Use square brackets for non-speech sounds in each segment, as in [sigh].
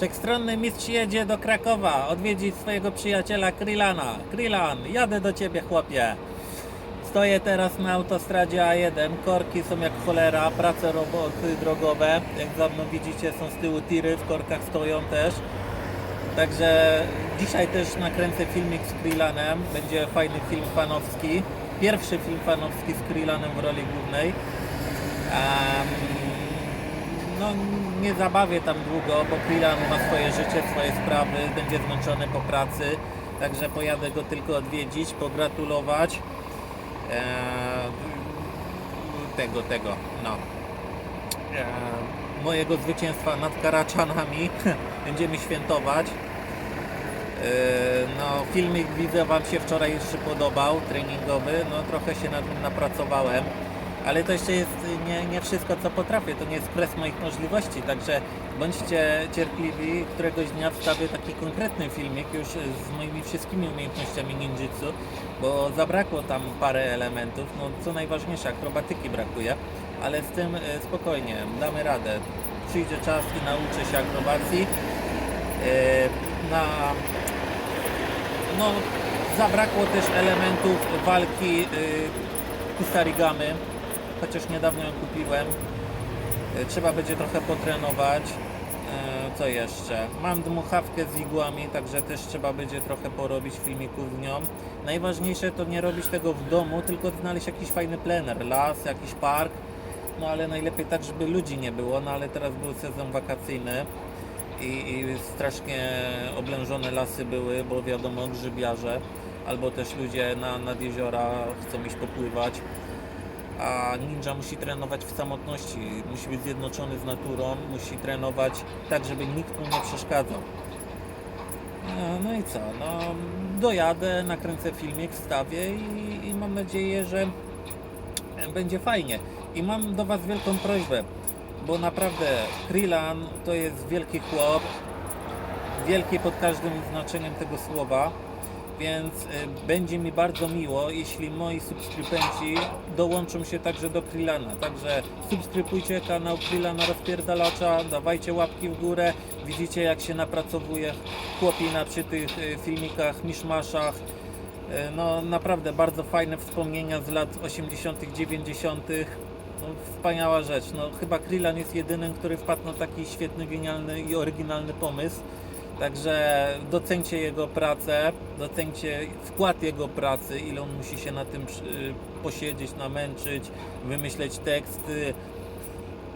Wszechstronny mistrz jedzie do Krakowa odwiedzić swojego przyjaciela Krillana. Krillan, jadę do ciebie chłopie. Stoję teraz na autostradzie A1, korki są jak cholera, prace roboty drogowe. Jak za mną widzicie są z tyłu tiry, w korkach stoją też. Także dzisiaj też nakręcę filmik z Krillanem. Będzie fajny film fanowski. Pierwszy film fanowski z Krillanem w roli głównej. Em, no nie zabawię tam długo, bo Krillan ma swoje życie, swoje sprawy, będzie zmęczony po pracy. Także pojadę go tylko odwiedzić, pogratulować. Eee, tego, tego, no. Eee, mojego zwycięstwa nad Karaczanami. [laughs] Będziemy świętować. Eee, No, filmik widzę Wam się wczoraj jeszcze podobał, treningowy. No, trochę się nad nim napracowałem, ale to jeszcze jest nie, nie wszystko, co potrafię. To nie jest kres moich możliwości, także bądźcie cierpliwi. Któregoś dnia wstawię taki konkretny filmik już z moimi wszystkimi umiejętnościami ninjitsu, bo zabrakło tam parę elementów. No, co najważniejsze, akrobatyki brakuje, ale z tym e, spokojnie, damy radę. Przyjdzie czas i nauczę się akrobacji. E, Na no, zabrakło też elementów walki y, kusarigamy, chociaż niedawno ją kupiłem. Y, trzeba będzie trochę potrenować. Y, co jeszcze? Mam dmuchawkę z igłami, także też trzeba będzie trochę porobić filmików z nią. Najważniejsze to nie robić tego w domu, tylko znaleźć jakiś fajny plener, las, jakiś park. No ale najlepiej tak, żeby ludzi nie było, no ale teraz był sezon wakacyjny i, i strasznie oblężone lasy były, bo wiadomo grzybiarze albo też ludzie na, nad jeziora chcą iść popływać a ninja musi trenować w samotności, musi być zjednoczony z naturą, musi trenować tak, żeby nikt mu nie przeszkadzał. No, no i co, no dojadę, nakręcę filmik, wstawię i, i mam nadzieję, że będzie fajnie. I mam do Was wielką prośbę, bo naprawdę Krillan to jest wielki chłop, wielki pod każdym znaczeniem tego słowa, więc y, będzie mi bardzo miło, jeśli moi subskrybenci dołączą się także do Krillana. Także subskrybujcie kanał Krillana Rozpierdalacza, dawajcie łapki w górę, widzicie jak się napracowuje chłopina przy tych y, filmikach, miszmaszach. Y, No naprawdę bardzo fajne wspomnienia z lat 80., 90. No, wspaniała rzecz. No, chyba Krillan jest jedynym, który wpadł na taki świetny, genialny i oryginalny pomysł. Także docencie jego pracę, docencie wkład jego pracy, ile on musi się na tym przy- posiedzieć, namęczyć, wymyśleć teksty.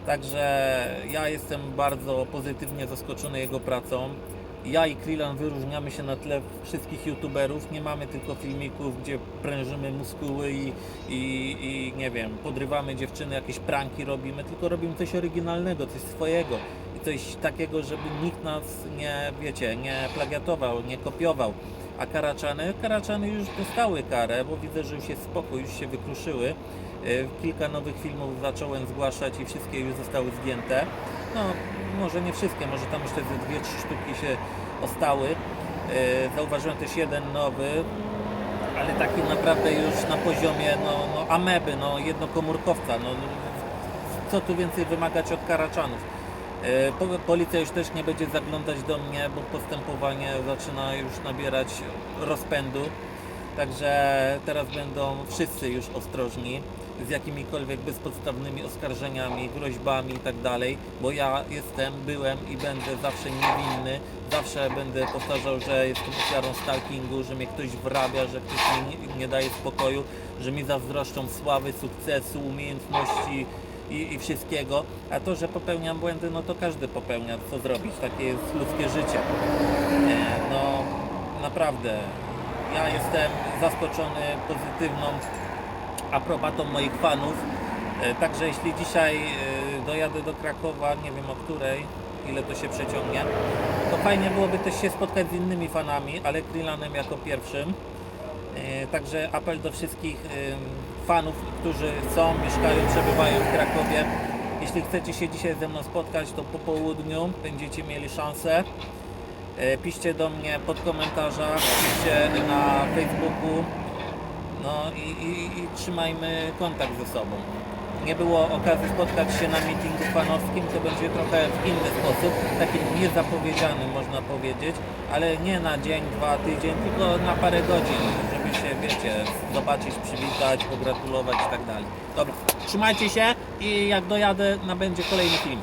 Także ja jestem bardzo pozytywnie zaskoczony jego pracą. Ja i Krillan wyróżniamy się na tle wszystkich youtuberów. Nie mamy tylko filmików, gdzie prężymy muskuły i, i, i nie wiem, podrywamy dziewczyny, jakieś pranki robimy, tylko robimy coś oryginalnego, coś swojego coś takiego, żeby nikt nas nie, wiecie, nie plagiatował, nie kopiował. A Karaczany? Karaczany już dostały karę, bo widzę, że już jest spokój, już się wykruszyły. Y, Kilka nowych filmów zacząłem zgłaszać i wszystkie już zostały zdjęte. No, może nie wszystkie, może tam jeszcze ze dwie, trzy sztuki się ostały. Y, Zauważyłem też jeden nowy, ale taki naprawdę już na poziomie no, no ameby, no jednokomórkowca. No, co tu więcej wymagać od Karaczanów? E, po- Policja już też nie będzie zaglądać do mnie, bo postępowanie zaczyna już nabierać rozpędu. Także teraz będą wszyscy już ostrożni z jakimikolwiek bezpodstawnymi oskarżeniami, groźbami i tak bo ja jestem, byłem i będę zawsze niewinny, zawsze będę powtarzał, że jestem ofiarą stalkingu, że mnie ktoś wrabia, że ktoś mi nie, nie daje spokoju, że mi zazdroszczą sławy, sukcesu, umiejętności i, i wszystkiego, a to, że popełniam błędy, no to każdy popełnia, co zrobić, takie jest ludzkie życie. Nie, no naprawdę, ja jestem zaskoczony pozytywną aprobatą moich fanów. E, Także jeśli dzisiaj e, dojadę do Krakowa, nie wiem o której, ile to się przeciągnie, to fajnie byłoby też się spotkać z innymi fanami, ale Krillanem jako pierwszym. E, Także apel do wszystkich fanów, którzy są, mieszkają, przebywają w Krakowie. Jeśli chcecie się dzisiaj ze mną spotkać, to po południu będziecie mieli szansę. E, Piszcie do mnie pod komentarzach, piszcie na Facebooku. No i, i, i trzymajmy kontakt ze sobą. nie było okazji spotkać się na meetingu fanowskim, to będzie trochę w inny sposób, taki niezapowiedziany można powiedzieć, ale nie na dzień, dwa, tydzień, tylko na parę godzin, się, wiecie, zobaczyć, przywitać, pogratulować i tak dalej. Dobra, trzymajcie się i jak dojadę, na będzie kolejny film.